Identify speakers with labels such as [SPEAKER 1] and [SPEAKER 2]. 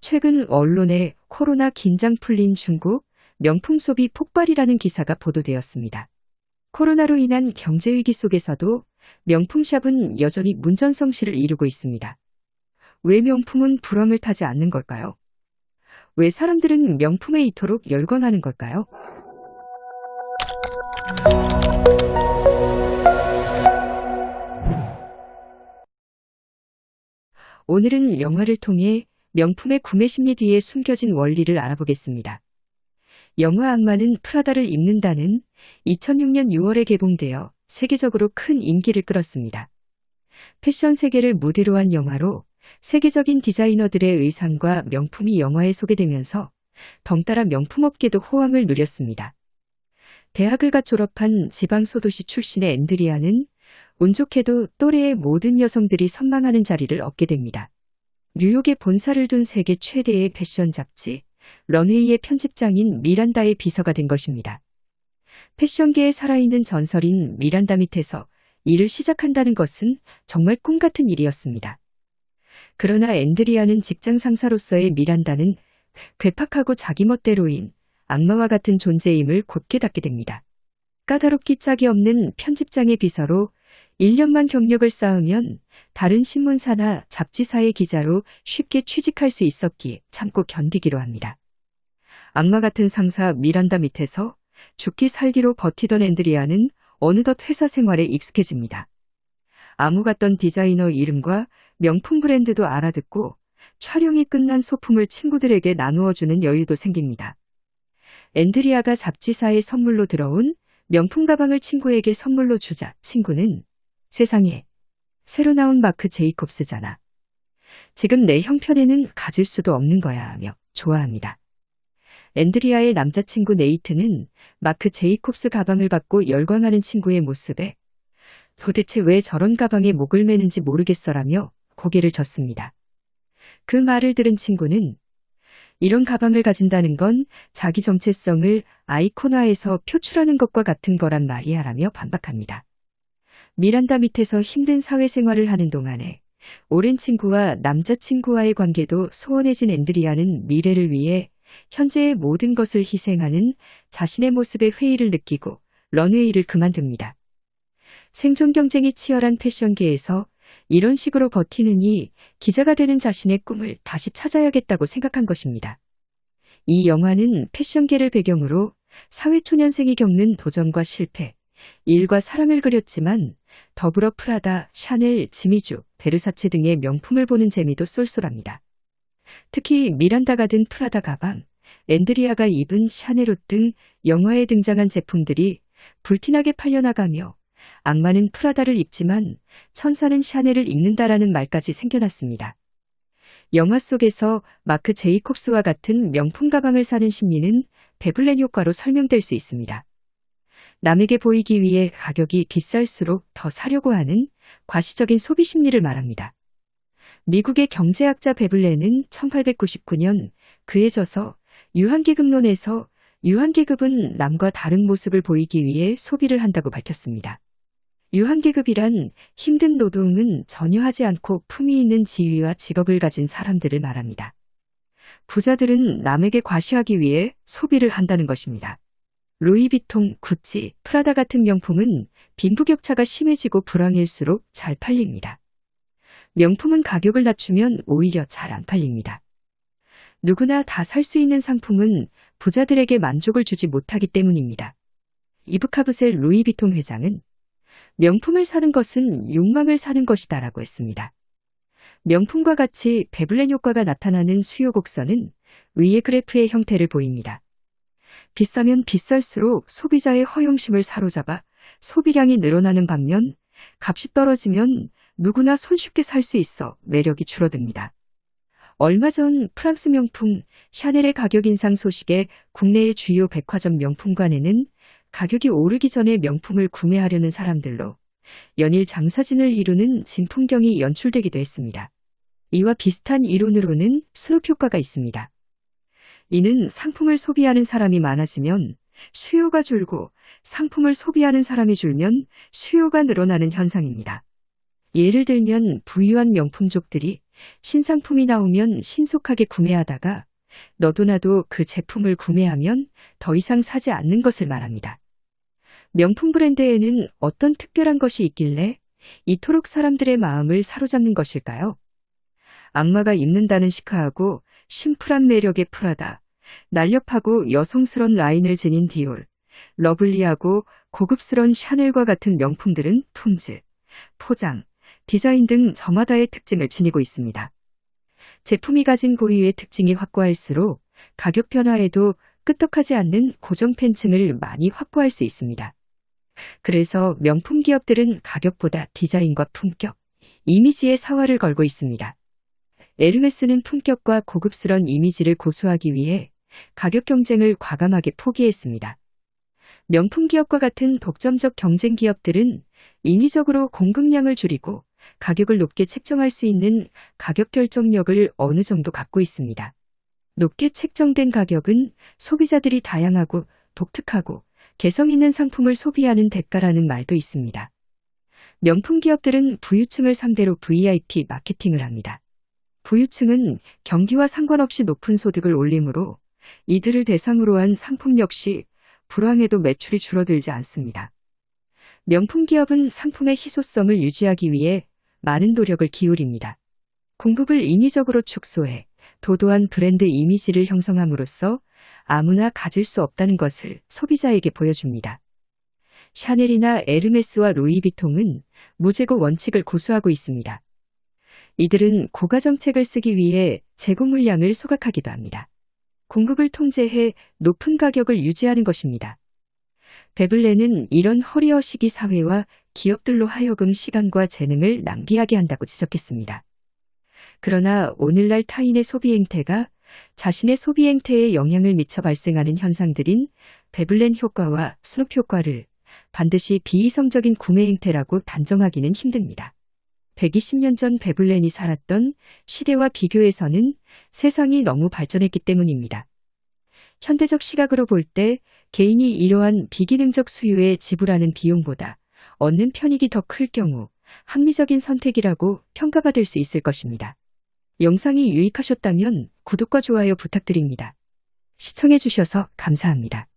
[SPEAKER 1] 최근 언론에 코로나 긴장 풀린 중국 명품 소비 폭발이라는 기사가 보도되었습니다. 코로나로 인한 경제위기 속에서도 명품샵은 여전히 문전성시를 이루고 있습니다. 왜 명품은 불황을 타지 않는 걸까요? 왜 사람들은 명품에 이토록 열광하는 걸까요? 오늘은 영화를 통해 명품의 구매 심리 뒤에 숨겨진 원리를 알아보겠습니다. 영화 악마는 프라다를 입는다는 2006년 6월에 개봉되어 세계적으로 큰 인기를 끌었습니다. 패션 세계를 무대로 한 영화로 세계적인 디자이너들의 의상과 명품이 영화에 소개되면서 덩달아 명품업계도 호황을 누렸습니다. 대학을 갓 졸업한 지방 소도시 출신의 앤드리아는 운 좋게도 또래의 모든 여성들이 선망하는 자리를 얻게 됩니다. 뉴욕에 본사를 둔 세계 최대의 패션 잡지 런웨이의 편집장인 미란다의 비서가 된 것입니다. 패션계에 살아있는 전설인 미란다 밑에서 일을 시작한다는 것은 정말 꿈 같은 일이었습니다. 그러나 앤드리아는 직장 상사로서의 미란다는 괴팍하고 자기 멋대로인 악마와 같은 존재임을 곧 깨닫게 됩니다. 까다롭기 짝이 없는 편집장의 비서로 1년만 경력을 쌓으면 다른 신문사나 잡지사의 기자로 쉽게 취직할 수 있었기에 참고 견디기로 합니다. 악마 같은 상사 미란다 밑에서 죽기 살기로 버티던 앤드리아는 어느덧 회사 생활에 익숙해집니다. 아무 같던 디자이너 이름과 명품 브랜드도 알아듣고 촬영이 끝난 소품을 친구들에게 나누어주는 여유도 생깁니다. 앤드리아가 잡지사에 선물로 들어온 명품 가방을 친구에게 선물로 주자 친구는 세상에 새로 나온 마크 제이콥스잖아. 지금 내 형편에는 가질 수도 없는 거야 하며 좋아합니다. 앤드리아의 남자친구 네이트는 마크 제이콥스 가방을 받고 열광하는 친구의 모습에 도대체 왜 저런 가방에 목을 매는지 모르겠어라며 고개를 젓습니다. 그 말을 들은 친구는 이런 가방을 가진다는 건 자기 정체성을 아이콘화해서 표출하는 것과 같은 거란 말이야라며 반박합니다. 미란다 밑에서 힘든 사회생활을 하는 동안에 오랜 친구와 남자친구와의 관계도 소원해진 앤드리아는 미래를 위해 현재의 모든 것을 희생하는 자신의 모습에 회의를 느끼고 런웨이를 그만둡니다. 생존 경쟁이 치열한 패션계에서 이런 식으로 버티느니 기자가 되는 자신의 꿈을 다시 찾아야겠다고 생각한 것입니다. 이 영화는 패션계를 배경으로 사회초년생이 겪는 도전과 실패, 일과 사랑을 그렸지만 더불어 프라다, 샤넬, 지미주, 베르사체 등의 명품을 보는 재미도 쏠쏠합니다. 특히 미란다가 든 프라다 가방, 앤드리아가 입은 샤넬 옷 등 영화에 등장한 제품들이 불티나게 팔려나가며 악마는 프라다를 입지만 천사는 샤넬을 입는다라는 말까지 생겨났습니다. 영화 속에서 마크 제이콥스와 같은 명품 가방을 사는 심리는 베블렌 효과로 설명될 수 있습니다. 남에게 보이기 위해 가격이 비쌀수록 더 사려고 하는 과시적인 소비 심리를 말합니다. 미국의 경제학자 베블렌은 1899년 그에 져서 유한계급론에서 유한계급은 남과 다른 모습을 보이기 위해 소비를 한다고 밝혔습니다. 유한계급이란 힘든 노동은 전혀 하지 않고 품위 있는 지위와 직업을 가진 사람들을 말합니다. 부자들은 남에게 과시하기 위해 소비를 한다는 것입니다. 루이비통, 구찌, 프라다 같은 명품은 빈부격차가 심해지고 불황일수록 잘 팔립니다. 명품은 가격을 낮추면 오히려 잘 안 팔립니다. 누구나 다 살 수 있는 상품은 부자들에게 만족을 주지 못하기 때문입니다. 이브카브셀 루이비통 회장은 명품을 사는 것은 욕망을 사는 것이다 라고 했습니다. 명품과 같이 베블렌 효과가 나타나는 수요 곡선은 위의 그래프의 형태를 보입니다. 비싸면 비쌀수록 소비자의 허영심을 사로잡아 소비량이 늘어나는 반면 값이 떨어지면 누구나 손쉽게 살 수 있어 매력이 줄어듭니다. 얼마 전 프랑스 명품 샤넬의 가격 인상 소식에 국내의 주요 백화점 명품관에는 가격이 오르기 전에 명품을 구매하려는 사람들로 연일 장사진을 이루는 진풍경이 연출되기도 했습니다. 이와 비슷한 이론으로는 스롭 효과가 있습니다. 이는 상품을 소비하는 사람이 많아지면 수요가 줄고 상품을 소비하는 사람이 줄면 수요가 늘어나는 현상입니다. 예를 들면 부유한 명품족들이 신상품이 나오면 신속하게 구매하다가 너도 나도 그 제품을 구매하면 더 이상 사지 않는 것을 말합니다. 명품 브랜드에는 어떤 특별한 것이 있길래 이토록 사람들의 마음을 사로잡는 것일까요? 악마가 입는다는 시카하고 심플한 매력의 프라다, 날렵하고 여성스런 라인을 지닌 디올, 러블리하고 고급스런 샤넬과 같은 명품들은 품질, 포장, 디자인 등 저마다의 특징을 지니고 있습니다. 제품이 가진 고유의 특징이 확고할수록 가격 변화에도 끄떡하지 않는 고정 팬층을 많이 확보할 수 있습니다. 그래서 명품 기업들은 가격보다 디자인과 품격, 이미지에 사활을 걸고 있습니다. 에르메스는 품격과 고급스런 이미지를 고수하기 위해 가격 경쟁을 과감하게 포기했습니다. 명품 기업과 같은 독점적 경쟁 기업들은 인위적으로 공급량을 줄이고 가격을 높게 책정할 수 있는 가격 결정력을 어느 정도 갖고 있습니다. 높게 책정된 가격은 소비자들이 다양하고 독특하고 개성 있는 상품을 소비하는 대가라는 말도 있습니다. 명품 기업들은 부유층을 상대로 VIP 마케팅을 합니다. 부유층은 경기와 상관없이 높은 소득을 올리므로 이들을 대상으로 한 상품 역시 불황에도 매출이 줄어들지 않습니다. 명품 기업은 상품의 희소성을 유지하기 위해 많은 노력을 기울입니다. 공급을 인위적으로 축소해 도도한 브랜드 이미지를 형성함으로써 아무나 가질 수 없다는 것을 소비자에게 보여줍니다. 샤넬이나 에르메스와 루이비통은 무재고 원칙을 고수하고 있습니다. 이들은 고가 정책을 쓰기 위해 재고 물량을 소각하기도 합니다. 공급을 통제해 높은 가격을 유지하는 것입니다. 베블레는 이런 허리허식이 사회와 기업들로 하여금 시간과 재능을 낭비하게 한다고 지적했습니다. 그러나 오늘날 타인의 소비 행태가 자신의 소비 행태에 영향을 미쳐 발생하는 현상들인 베블렌 효과와 스눕 효과를 반드시 비이성적인 구매 행태라고 단정하기는 힘듭니다. 120년 전 베블렌이 살았던 시대와 비교해서는 세상이 너무 발전했기 때문입니다. 현대적 시각으로 볼 때 개인이 이러한 비기능적 수요에 지불하는 비용보다 얻는 편익이 더 클 경우 합리적인 선택이라고 평가받을 수 있을 것입니다. 영상이 유익하셨다면 구독과 좋아요 부탁드립니다. 시청해주셔서 감사합니다.